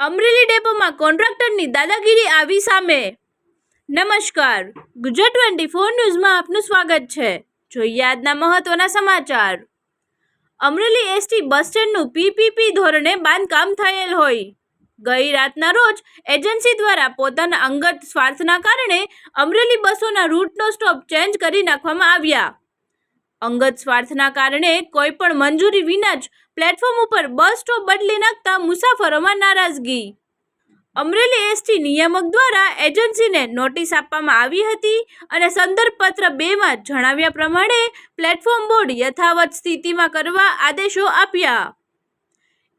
અમરેલી ડેપોમાં કોન્ટ્રાક્ટરની દાદાગીરી આવી સામે. નમસ્કાર. ગુજરાત ટ્વેન્ટી ફોર ન્યૂઝમાં આપનું સ્વાગત છે. જોઈએ આજના મહત્વના સમાચાર. અમરેલી એસટી બસ સ્ટેન્ડનું પીપીપી ધોરણે બાંધકામ થયેલ હોય. ગઈ રાતના રોજ એજન્સી દ્વારા પોતાના અંગત સ્વાર્થના કારણે અમરેલી બસોના રૂટનો સ્ટોપ ચેન્જ કરી નાખવામાં આવ્યા. અંગત સ્વાર્થના કારણે કોઈ પણ મંજૂરી વિના જ પ્લેટફોર્મ ઉપર બસ સ્ટોપ બદલી નાખતા મુસાફરોમાં નારાજગી. અમરેલી એસટી નિયામક દ્વારા એજન્સીને નોટિસ આપવામાં આવી હતી અને સંદર્ભ પત્ર બેમાં જણાવ્યા પ્રમાણે પ્લેટફોર્મ બોર્ડ યથાવત સ્થિતિમાં કરવા આદેશો આપ્યા.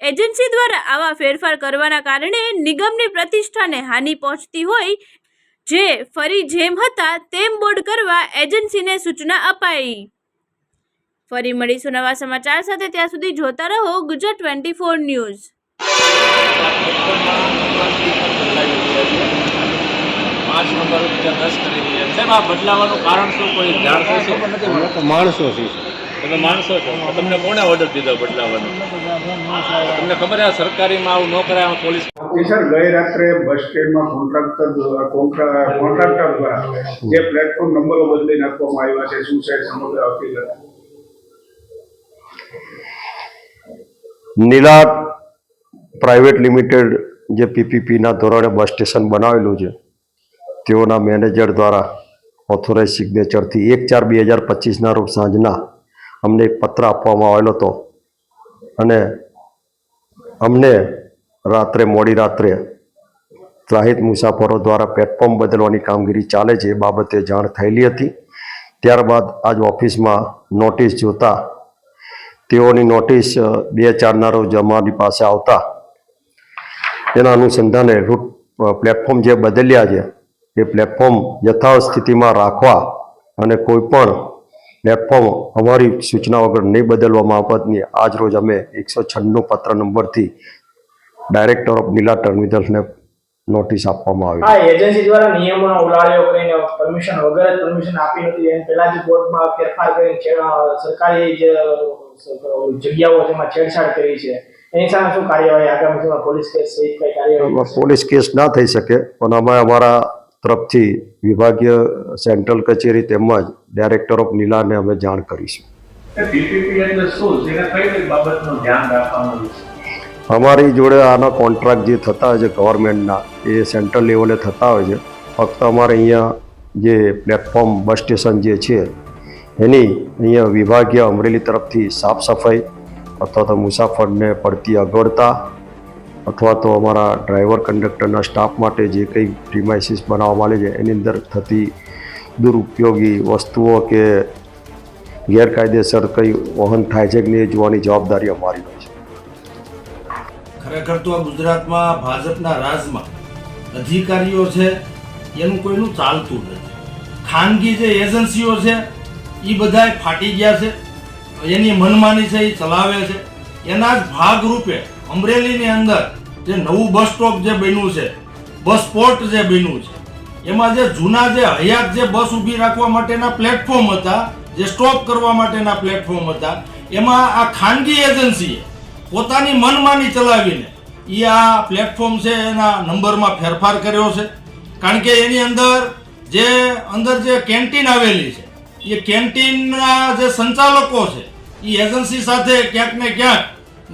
એજન્સી દ્વારા આવા ફેરફાર કરવાના કારણે નિગમની પ્રતિષ્ઠાને હાનિ પહોંચતી હોય જે ફરી જેમ હતા તેમ બોર્ડ કરવા એજન્સીને સૂચના અપાઈ. ફરી મળીશું નવા સમાચાર સાથે. ત્યાં સુધી જોતા રહો ગુજરાત ટ્વેન્ટી ફોર ન્યૂઝ. રહ્યા છે બદલાવાનું કારણ શું કોઈ જાણ થશે અમે તો માણસો તમે માણસો છો. તમને કોણે ઓર્ડર દીધો બદલાવાનો તમને ખબર આ સરકારીમાં આવું ન કરાય પોલીસ સર ગઈ રાત્રે બસ સ્ટેન્ડમાં કોન્ટ્રાક્ટર દ્વારા કોન્ટ્રાક્ટર દ્વારા જે પ્લેટફોર્મ નંબરો બદલી નાખવામાં આવ્યા છે શું છે સમગ્ર હકીકત નીલા પ્રાઇવેટ લિમિટેડ જે પીપીપીના ધોરણે બસ સ્ટેશન બનાવેલું છે, તેઓના મેનેજર દ્વારા ઓથોરાઇઝ સિગ્નેચરથી એક ચાર બે હજાર પચીસના રોજ સાંજના અમને એક પત્ર આપવામાં આવેલો હતો. અને અમને રાત્રે, મોડી રાત્રે ત્રાહિત મુસાફરો દ્વારા પ્લેટફોર્મ બદલવાની કામગીરી ચાલે છે એ બાબતે જાણ થયેલી હતી. ત્યારબાદ આજ ઓફિસમાં નોટિસ જોતા તેઓની નોટિસ બે ચારના રોજ અમારી પાસે આવતા. તેના અનુસંધાને રૂટ પ્લેટફોર્મ જે બદલ્યા છે, એ પ્લેટફોર્મ યથાવત સ્થિતિમાં રાખવા અને કોઈ પણ પ્લેટફોર્મ અમારી સૂચના વગર નહીં બદલવામાં બાબતની આજ રોજ અમે એકસો છન્નું પત્ર નંબરથી ડાયરેક્ટર ઓફ નીલા ટર્મિનલ્સને નોટિસ આપવામાં આવી. હા એજન્સી દ્વારા નિયમોનો ઉલાળ્યો કરીને પરમિશન વગર જ પરમિશન આપી નથી એમ પહેલા જ બોર્ડમાં ફેરફાર કરીને સરકારી જે જગ્યાઓ જેમાં છેડછાડ કરી છે. એની સામે શું કાર્યવાહી આગામી સમયમાં પોલીસ કેસ સહિત કઈ કાર્યવાહી પોલીસ કેસ ના થઈ શકે પણ અમે અમારા તરફથી વિભાગીય સેન્ટ્રલ કચેરી તેમજ ડાયરેક્ટર ઓફ નીલાને અમે જાણ કરીશું. પીપીપી એટલે શું? જેને કઈ કઈ બાબતનું ધ્યાન રાખવાનું છે? અમારી જોડે આના કોન્ટ્રાક્ટ જે થતા હોય છે ગવર્મેન્ટના એ સેન્ટ્રલ લેવલે થતા હોય છે. ફક્ત અમારે અહીંયા જે પ્લેટફોર્મ બસ સ્ટેશન જે છે, એની અહીંયા વિભાગીય અમરેલી તરફથી સાફ સફાઈ, અથવા તો મુસાફરને પડતી અગવડતા, અથવા તો અમારા ડ્રાઈવર કંડક્ટરના સ્ટાફ માટે જે કંઈ પ્રિમાઇસીસ બનાવવામાં આવે છે, એની અંદર થતી દુરુપયોગી વસ્તુઓ કે ગેરકાયદેસર કંઈ વહન થાય છે કે નહીં જોવાની જવાબદારી અમારી હોય ખરેખર તો ગુજરાતમાં, ભાજપના રાજમાં અધિકારીઓ છે, એનું કોઈનું ચાલતું નથી. ખાનગી જે એજન્સીઓ છે એ બધાય ફાટી ગયા છે. એની મનમાની છે એ ચલાવે છે. એના જ ભાગરૂપે અમરેલીની અંદર જે નવું બસ સ્ટોપ જે બન્યું છે, બસ પોર્ટ જે બન્યું છે, એમાં જે જૂના જે હયાત જે બસ ઊભી રાખવા માટેના પ્લેટફોર્મ હતા, જે સ્ટોપ કરવા માટેના પ્લેટફોર્મ હતા, એમાં આ ખાનગી એજન્સીએ પોતાની મનમાની ચલાવીને એ આ પ્લેટફોર્મ છે એના નંબરમાં ફેરફાર કર્યો છે. કારણ કે એની અંદર જે અંદર જે કેન્ટીન આવેલી છે, એ કેન્ટીનના જે સંચાલકો છે એ એજન્સી સાથે ક્યાંક ને ક્યાંક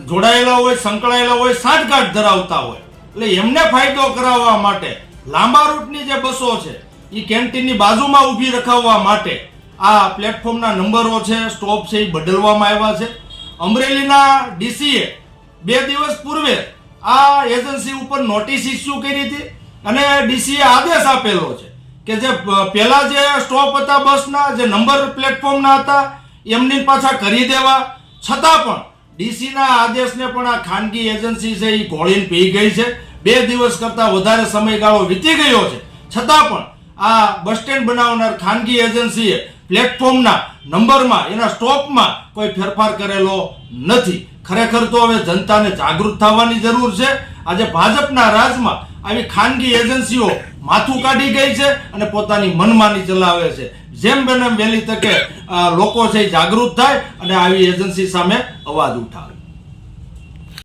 જોડાયેલા હોય, સંકળાયેલા હોય, સાંઠગાંઠ ધરાવતા હોય. એટલે એમને ફાયદો કરાવવા માટે લાંબા રૂટની જે બસો છે એ કેન્ટીનની બાજુમાં ઊભી રખાવવા માટે આ પ્લેટફોર્મના નંબરો છે સ્ટોપ છે એ બદલવામાં આવ્યા છે. અમરેલીના ડીસીએ બે દિવસ પૂર્વે આ એજન્સી ઉપર નોટિસ ઇસ્યુ કરી હતી અને ડીસીએ આદેશ આપેલો છે કે જે પહેલાં જે સ્ટોપ હતા બસના, જે નંબર પ્લેટફોર્મના હતા, એમની પાછા કરી દેવા. છતાં પણ ડીસીના આદેશને પણ આ ખાનગી એજન્સી છે એ ઘોળીને પી ગઈ છે. બે દિવસ કરતાં વધારે સમયગાળો વીતી ગયો છે. છતાં પણ આ બસ સ્ટેન્ડ બનાવનાર ખાનગી એજન્સીએ પ્લેટફોર્મના નંબરમાં, એના સ્ટોપમાં કોઈ ફેરફાર કરેલો નથી. ખરેખર તો હવે જનતાને જાગૃત થવાની જરૂર છે. આજે ભાજપના રાજમાં આવી ખાનગી એજન્સીઓ માથું કાઢી ગઈ છે અને પોતાની મનમાની ચલાવે છે. જેમ બને વહેલી તકે લોકો છે જાગૃત થાય અને આવી એજન્સી સામે અવાજ ઉઠાવે.